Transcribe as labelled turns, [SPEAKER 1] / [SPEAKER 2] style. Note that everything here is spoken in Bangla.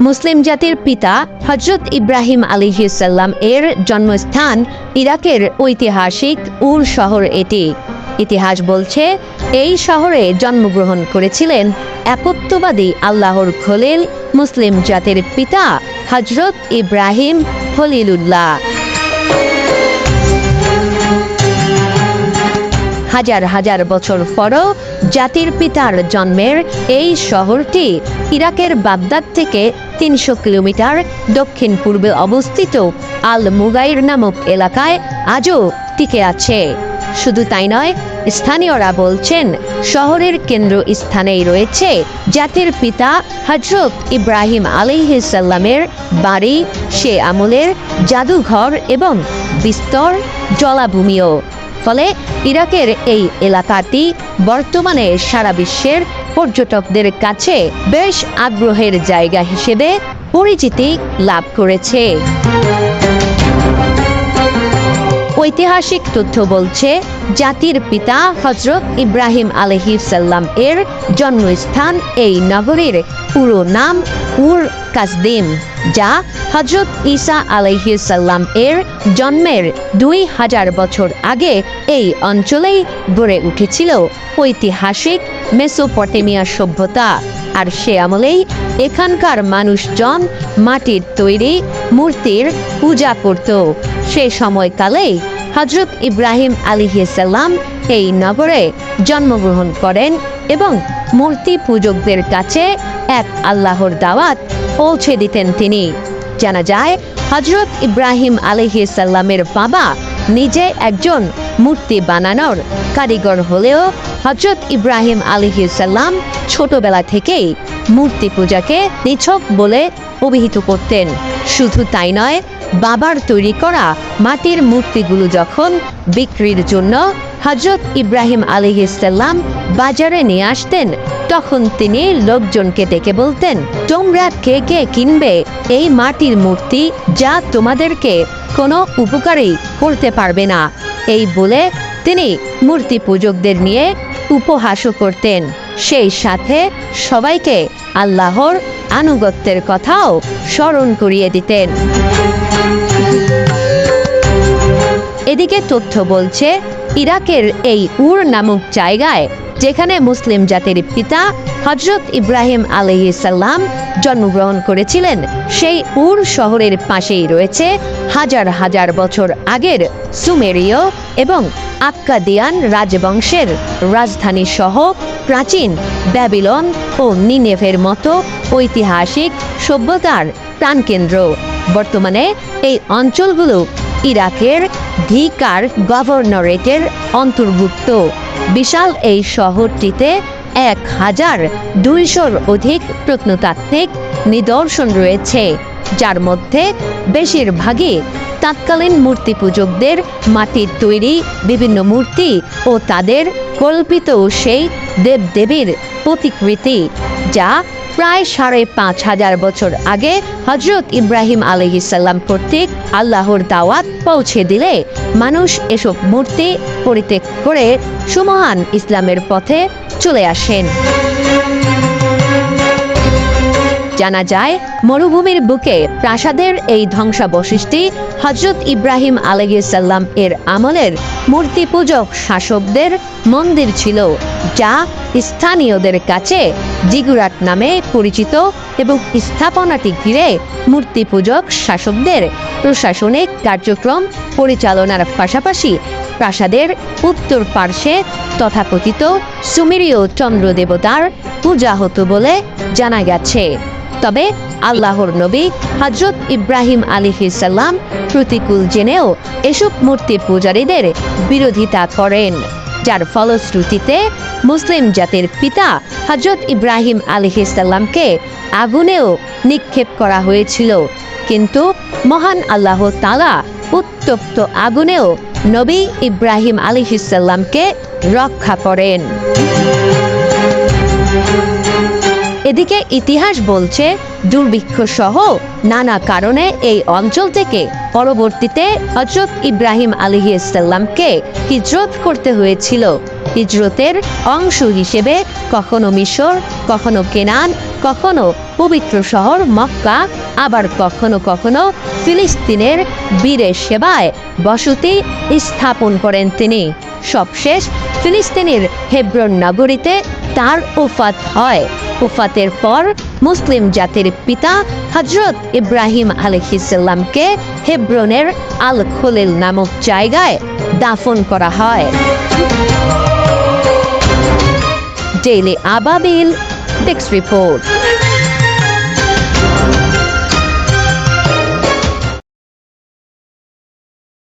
[SPEAKER 1] মুসলিম জাতির পিতা হজরত ইব্রাহিম আলী আলিহিসাল্লাম এর জন্মস্থান ইরাকের ঐতিহাসিক উর শহর এটি। ইতিহাস বলছে, এই শহরে জন্মগ্রহণ করেছিলেন একত্ববাদী আল্লাহর খলিল মুসলিম জাতির পিতা হজরত ইব্রাহিম খলিলুল্লাহ। হাজার হাজার বছর পরও জাতির পিতার জন্মের এই শহরটি ইরাকের বাগদাদ থেকে তিনশো কিলোমিটার দক্ষিণ পূর্বে অবস্থিত আল মুগাইর নামক এলাকায় আজও টিকে আছে। শুধু তাই নয়, স্থানীয়রা বলছেন, শহরের কেন্দ্র স্থানেই রয়েছে জাতির পিতা হজরত ইব্রাহিম আলিহিসাল্লামের বাড়ি, সে আমলের জাদুঘর এবং বিস্তর জলাভূমিও। ফলে ইরাকের এই এলাকাটি বর্তমানে সারা বিশ্বের পর্যটকদের কাছে বেশ আগ্রহের জায়গা হিসেবে পরিচিতি লাভ করেছে। ঐতিহাসিক তথ্য বলছে, জাতির পিতা হজরত ইব্রাহিম আলহিসাল্লাম এর জন্মস্থান এই নগরীর পুরো নাম উর কাসদিম, যা হজরত ঈসা আলহিসাল্লাম এর জন্মের দুই হাজার বছর আগে এই অঞ্চলেই গড়ে উঠেছিল ঐতিহাসিক মেসোপটেমিয়া সভ্যতা। আর সে আমলেই এখানকার মানুষজন মাটির তৈরি মূর্তির পূজা করত। সে সময়কালেই হজরত ইব্রাহিম আলিহিসাল্লাম এই নগরে জন্মগ্রহণ করেন এবং মূর্তি পূজকদের কাছে এক আল্লাহর দাওয়াত পৌঁছে দিতেন তিনি। জানা যায় হজরত ইব্রাহিম আলিহিসাল্লামের বাবা নিজে একজন মূর্তি বানানোর কারিগর হলেও হজরত ইব্রাহিম আলিহিসাল্লাম ছোটবেলা থেকেই মূর্তি পূজাকে নিছক বলে অভিহিত করতেন। শুধু তাই নয়, বাবার তৈরি করা মাটির মূর্তিগুলো যখন বিক্রির জন্য হজরত ইব্রাহিম আলিহিসাল্লাম বাজারে নিয়ে আসতেন। তখন তিনি লোকজনকে ডেকে বলতেন, তোমরা কে কে কিনবে? এই মাটির মূর্তি যা তোমাদেরকে কোনো উপকারই করতে পারবে না। এই বলে তিনি মূর্তি পূজকদের নিয়ে উপহাসও করতেন। সেই সাথে সবাইকে আল্লাহর আনুগত্যের কথাও স্মরণ করিয়ে দিতেন। এদিকে তথ্য বলছে ইরাকের এই উর নামক জায়গায়, যেখানে মুসলিম জাতির পিতা হজরত ইব্রাহিম আলহিসাল্লাম জন্মগ্রহণ করেছিলেন, সেই উর শহরের পাশেই রয়েছে হাজার হাজার বছর আগের সুমেরীয় এবং আক্কাদিয়ান রাজবংশের রাজধানী সহ প্রাচীন ব্যাবিলন ও নিনেভের মতো ঐতিহাসিক সভ্যতার প্রাণকেন্দ্র। বর্তমানে এই অঞ্চলগুলো ইরাকের ধিকার গভর্নরেটের অন্তর্ভুক্ত। বিশাল এই শহরটিতে এক হাজার দুইশোর অধিক প্রত্নতাত্ত্বিক নিদর্শন রয়েছে, যার মধ্যে বেশিরভাগই তৎকালীন মূর্তি পূজকদের মাটির তৈরি বিভিন্ন মূর্তি ও তাদের কল্পিত সেই দেবদেবীর প্রতিকৃতি, যা প্রায় সাড়ে পাঁচ হাজার বছর আগে হজরত ইব্রাহিম আলহিসাল্লাম কর্তৃক আল্লাহর দাওয়াত পৌঁছে দিলে মানুষ এসব মূর্তি পরিত্যাগ করে সুমহান ইসলামের পথে চলে আসেন। জানা যায়, মরুভূমির বুকে প্রাসাদের এই ধ্বংসাবশিষ্টি হজরত ইব্রাহিম আলহিসাল্লাম এর আমলের মূর্তি পূজক শাসকদের মন্দির ছিল, যা স্থানীয়দের কাছে জিগুরাট নামে পরিচিত এবং স্থাপনাটি ঘিরে মূর্তি পূজক শাসকদের প্রশাসনিক কার্যক্রম পরিচালনার পাশাপাশি প্রাসাদের উত্তর পার্শ্বে তথাকথিত সুমেরীয় চন্দ্র দেবতার পূজা হতো বলে জানা গেছে। তবে আল্লাহর নবী হজরত ইব্রাহিম আলিহিসাল্লাম প্রতিকূল জেনেও এসব মূর্তি পূজারীদের বিরোধিতা করেন, যার ফলশ্রুতিতে মুসলিম জাতির পিতা হজরত ইব্রাহিম আলিহিসাল্লামকে আগুনেও নিক্ষেপ করা হয়েছিল। কিন্তু মহান আল্লাহ তালা উত্তপ্ত আগুনেও নবী ইব্রাহিম আলিহিসাল্লামকে রক্ষা করেন। এদিকে ইতিহাস বলছে, দুর্ভিক্ষ সহ নানা কারণে এই অঞ্চল থেকে পরবর্তীতে হজরত ইব্রাহিম আলিহি ইসাল্লামকে হিজরত করতে হয়েছিল। হিজরতের অংশ হিসেবে কখনো মিশর, কখনো কেনান, কখনো পবিত্র শহর মক্কা, আবার কখনো কখনো ফিলিস্তিনের বীরের সেবায় বসতি স্থাপন করেন তিনি। সবশেষ ফিলিস্তিনের হেব্রন নগরীতে তার উফাত হয়। উফাতের পর মুসলিম জাতির পিতা হজরত ইব্রাহিম আলহিসাল্লামকে হেব্রনের আল খলিল নামক জায়গায় দাফন করা হয়। ডেইলি আবাবিল টেক্স রিপোর্ট।